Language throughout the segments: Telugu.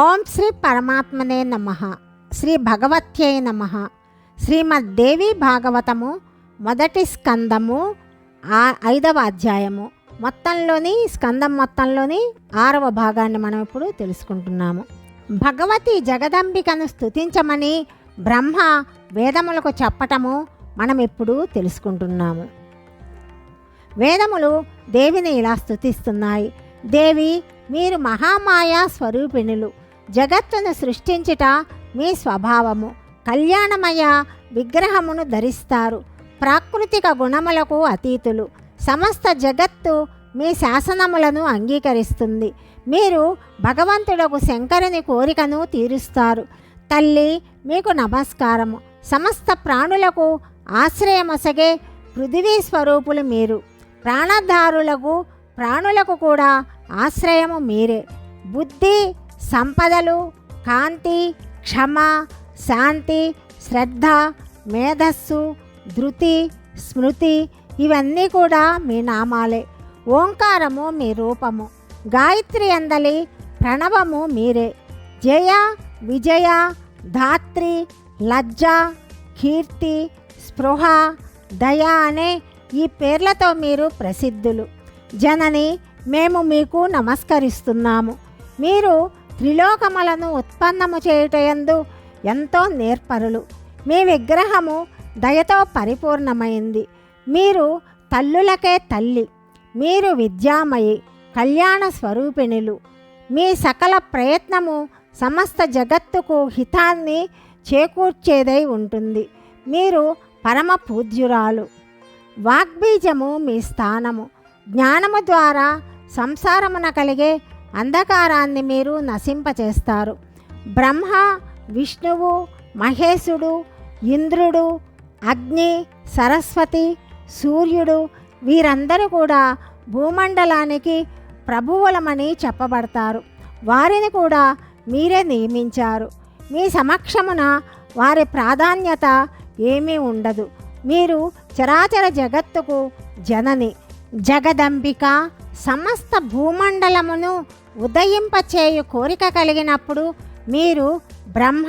ఓం శ్రీ పరమాత్మనే నమ. శ్రీ భగవత్యై నమ. శ్రీమద్దేవి భాగవతము మొదటి స్కందము ఆ ఐదవ అధ్యాయము. మొత్తంలోని స్కందం మొత్తంలోని ఆరవ భాగాన్ని మనం ఇప్పుడు తెలుసుకుంటున్నాము. భగవతి జగదంబికను స్థుతించమని బ్రహ్మ వేదములకు చెప్పటము మనం ఇప్పుడు తెలుసుకుంటున్నాము. వేదములు దేవిని ఇలా స్థుతిస్తున్నాయి దేవి మీరు మహామాయా స్వరూపిణులు. జగత్తును సృష్టించుట మీ స్వభావము. కళ్యాణమయ విగ్రహమును ధరిస్తారు. ప్రాకృతిక గుణములకు అతీతులు. సమస్త జగత్తు మీ శాసనములను అంగీకరిస్తుంది. మీరు భగవంతుడకు శంకరుని కోరికను తీరుస్తారు. తల్లి మీకు నమస్కారము. సమస్త ప్రాణులకు ఆశ్రయమొసగే పృథివీ స్వరూపులు మీరు. ప్రాణధారులకు ప్రాణులకు కూడా ఆశ్రయము మీరే. బుద్ధి సంపదలు కాంతి క్షమ శాంతి శ్రద్ధ మేధస్సు ధృతి స్మృతి ఇవన్నీ కూడా మీ నామాలే. ఓంకారము మీ రూపము. గాయత్రి అందలి ప్రణవము మీరే. జయ విజయ ధాత్రి లజ్జ కీర్తి స్పృహ దయ అనే ఈ పేర్లతో మీరు ప్రసిద్ధులు. జనని మేము మీకు నమస్కరిస్తున్నాము. మీరు త్రిలోకములను ఉత్పన్నము చేయుటయందు ఎంతో నేర్పరులు. మీ విగ్రహము దయతో పరిపూర్ణమైంది. మీరు తల్లులకే తల్లి మీరు విద్యామయి కళ్యాణ స్వరూపిణులు. మీ సకల ప్రయత్నము సమస్త జగత్తుకు హితాన్ని చేకూర్చేదై ఉంటుంది. మీరు పరమ పూజ్యురాలు. వాగ్బీజము మీ స్థానము. జ్ఞానము ద్వారా సంసారమున కలిగే అంధకారాన్ని మీరు నశింపచేస్తారు. బ్రహ్మ విష్ణువు మహేశుడు ఇంద్రుడు అగ్ని సరస్వతి సూర్యుడు వీరందరూ కూడా భూమండలానికి ప్రభువులమని చెప్పబడతారు. వారిని కూడా మీరే నియమించారు. మీ సమక్షమున వారి ప్రాధాన్యత ఏమీ ఉండదు. మీరు చరాచర జగత్తుకు జనని. జగదంబిక సమస్త భూమండలమును ఉదయింపచేయు కోరిక కలిగినప్పుడు మీరు బ్రహ్మ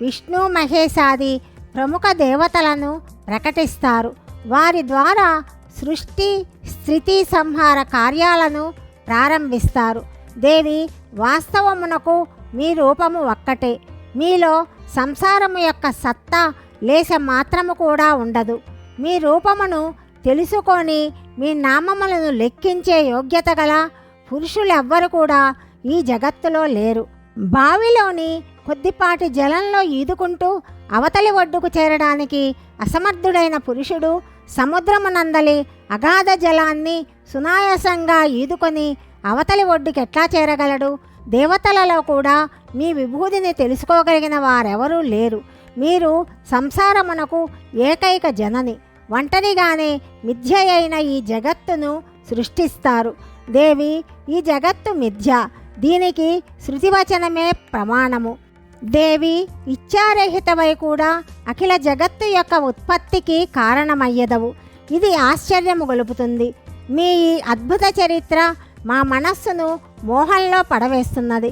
విష్ణు మహేశాది ప్రముఖ దేవతలను ప్రకటిస్తారు. వారి ద్వారా సృష్టి స్థితి సంహార కార్యాలను ప్రారంభిస్తారు. దేవి వాస్తవమునకు మీ రూపము ఒక్కటే. మీలో సంసారము యొక్క సత్తా లేశ మాత్రము కూడా ఉండదు. మీ రూపమును తెలుసుకొని మీ నామములను లెక్కించే యోగ్యత గల పురుషులెవ్వరు కూడా ఈ జగత్తులో లేరు. బావిలోని కొద్దిపాటి జలంలో ఈదుకుంటూ అవతలి ఒడ్డుకు చేరడానికి అసమర్థుడైన పురుషుడు సముద్రమునందలి అగాధ జలాన్ని సునాయాసంగా ఈదుకొని అవతలి ఒడ్డుకి ఎట్లా చేరగలడు? దేవతలలో కూడా మీ విభూతిని తెలుసుకోగలిగిన వారెవరూ లేరు. మీరు సంసారమునకు ఏకైక జనని. ఒంటరిగానే మిథ్య అయిన ఈ జగత్తును సృష్టిస్తారు. దేవి ఈ జగత్తు మిథ్య. దీనికి శృతివచనమే ప్రమాణము. దేవి ఇచ్చారహితవై కూడా అఖిల జగత్తు యొక్క ఉత్పత్తికి కారణమయ్యదవు. ఇది ఆశ్చర్యము గొలుపుతుంది. మీ ఈ అద్భుత చరిత్ర మా మనస్సును మోహంలో పడవేస్తున్నది.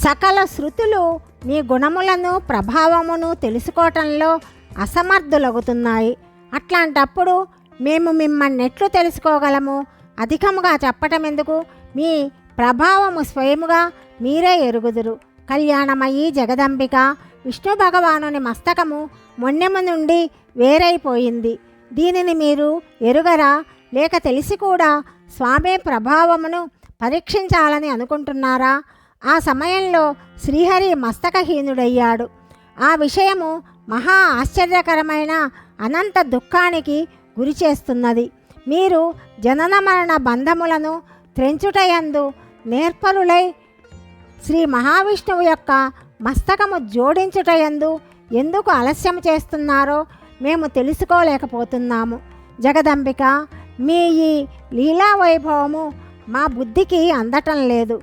సకల శృతులు మీ గుణములను ప్రభావమును తెలుసుకోవటంలో అసమర్థులగుతున్నాయి. అట్లాంటప్పుడు మేము మిమ్మల్ని ఎట్లు తెలుసుకోగలము? అధికముగా చెప్పటం ఎందుకు మీ ప్రభావము స్వయముగా మీరే ఎరుగుదురు. కళ్యాణమయ్యి జగదంబిక విష్ణు భగవానుని మస్తకము మొన్నెము నుండి వేరైపోయింది. దీనిని మీరు ఎరుగరా? లేక తెలిసి కూడా స్వామి ప్రభావమును పరీక్షించాలని అనుకుంటున్నారా? ఆ సమయంలో శ్రీహరి మస్తకహీనుడయ్యాడు. ఆ విషయము మహా ఆశ్చర్యకరమైన అనంత దుఃఖానికి గురి చేస్తున్నది మీరు జనన మరణ బంధములను త్రెంచుటయందు నేర్పరులై శ్రీ మహావిష్ణువు యొక్క మస్తకము జోడించుటయందు ఎందుకు ఆలస్యం చేస్తున్నారో మేము తెలుసుకోలేకపోతున్నాము. జగదంబిక మీ ఈ లీలా వైభవము మా బుద్ధికి అందటం లేదు.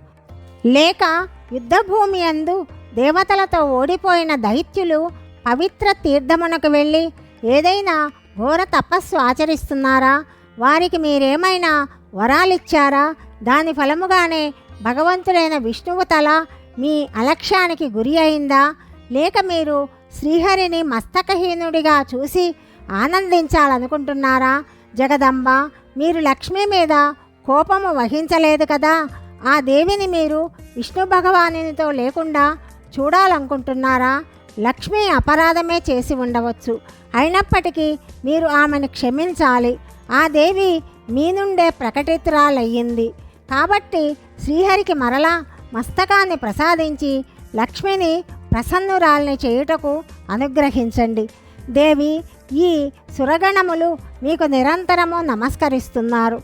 లేక యుద్ధభూమి అందు దేవతలతో ఓడిపోయిన దైత్యులు పవిత్ర తీర్థమునకు వెళ్ళి ఏదైనా ఘోర తపస్సు ఆచరిస్తున్నారా? వారికి మీరేమైనా వరాలిచ్చారా? దాని ఫలముగానే భగవంతుడైన విష్ణువు తల మీ అలక్ష్యానికి గురి అయిందా? లేక మీరు శ్రీహరిని మస్తకహీనుడిగా చూసి ఆనందించాలనుకుంటున్నారా? జగదంబ మీరు లక్ష్మి మీద కోపము వహించలేదు కదా? ఆ దేవిని మీరు విష్ణు భగవానునితో లేకుండా చూడాలనుకుంటున్నారా? లక్ష్మి అపరాధమే చేసి ఉండవచ్చు. అయినప్పటికీ మీరు ఆమెను క్షమించాలి. ఆ దేవి మీ నుండే ప్రకటితురాలయ్యింది. కాబట్టి శ్రీహరికి మరలా మస్తకాన్ని ప్రసాదించి లక్ష్మిని ప్రసన్నురాల్ని చేయుటకు అనుగ్రహించండి. దేవి ఈ సురగణములు మీకు నిరంతరము నమస్కరిస్తున్నారు.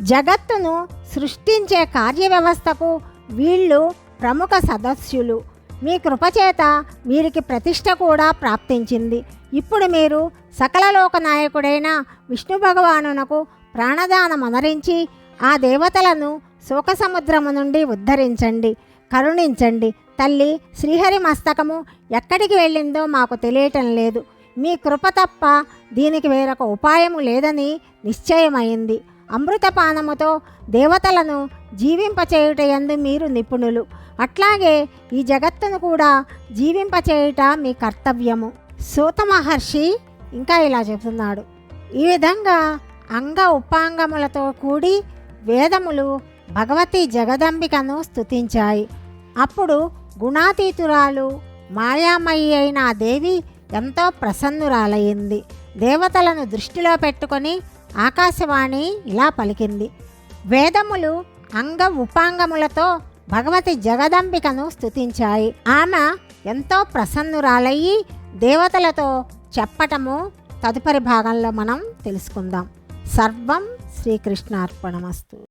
జగత్తును సృష్టించే కార్యవ్యవస్థకు వీళ్ళు ప్రముఖ సదస్సులు. మీ కృపచేత వీరికి ప్రతిష్ట కూడా ప్రాప్తించింది. ఇప్పుడు మీరు సకల లోక నాయకుడైన విష్ణు భగవానునకు ప్రాణదానం అనరించి ఆ దేవతలను శోకసముద్రము నుండి ఉద్ధరించండి కరుణించండి. తల్లి శ్రీహరి మస్తకము ఎక్కడికి వెళ్ళిందో మాకు తెలియటం లేదు. మీ కృప తప్ప దీనికి వేరొక ఉపాయము లేదని నిశ్చయమైంది. అమృతపానముతో దేవతలను జీవింపచేయుటయందు మీరు నిపుణులు. అట్లాగే ఈ జగత్తును కూడా జీవింపచేయుట మీ కర్తవ్యము. సూత మహర్షి ఇంకా ఇలా చెబుతున్నాడు ఈ విధంగా అంగ ఉపాంగములతో కూడి వేదములు భగవతి జగదంబికను స్థుతించాయి అప్పుడు గుణాతీతురాలు మాయామయి అయిన ఆ దేవి ఎంతో ప్రసన్నురాలయ్యింది దేవతలను దృష్టిలో పెట్టుకొని ఆకాశవాణి ఇలా పలికింది. వేదములు అంగ ఉపాంగములతో భగవతి జగదంబికను స్థుతించాయి ఆమె ఎంతో ప్రసన్నురాలయ్యి దేవతలతో చెప్పటము తదుపరి భాగంలో మనం తెలుసుకుందాం. సర్వం శ్రీకృష్ణార్పణమస్తు.